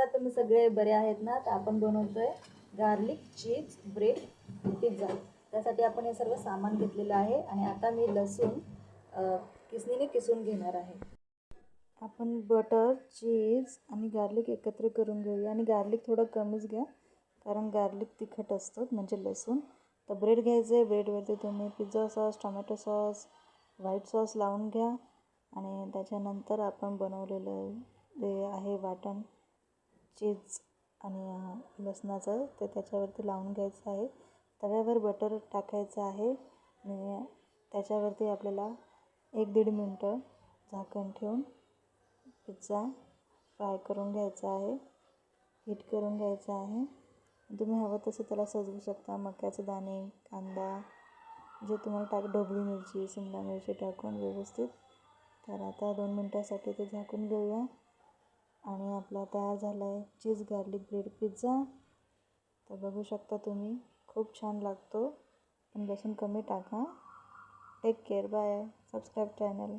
कसे तुम्ही सगळे बरे आहेत ना? तर आपण बनवतोय गार्लिक चीज ब्रेड पिझ्झा त्यासाठी आपण हे सर्व सामान घेतलेलं आहे आणि आता मी लसूण किसणीने किसून घेणार आहे. आपण बटर चीज आणि गार्लिक एकत्र करून घेऊया आणि गार्लिक थोडं कमीच घ्या कारण गार्लिक तिखट असतं म्हणजे लसूण. तर ब्रेड घ्यायचं आहे ब्रेडवरती तुम्ही pizza sauce tomato sauce white sauce लावून घ्या आणि त्याच्यानंतर आपण बनवलेलं जे आहे वाटण. चीज आणि लसणाचं ते त्याच्यावरती लावून घ्यायचं आहे. तव्यावर बटर टाकायचं आहे आणि त्याच्यावरती आपल्याला एक दीड मिनटं झाकण ठेवून पिझ्झा फ्राय करून घ्यायचा आहे. हीट करून घ्यायचा आहे. तुम्ही हवं तसं त्याला सजवू शकता. मक्याचे दाणे कांदा जे तुम्हाला टाक ढोबळी मिरची शिमला मिरची टाकून व्यवस्थित. तर आता दोन मिनटासाठी ते झाकून घेऊया. आणि आपला तयार झाला आहे चीज गार्लिक ब्रेड पिझ्झा. तर बघू शकता तुम्ही खूप छान लागतो. पण लसूण कमी टाका. Take care bye. Subscribe channel.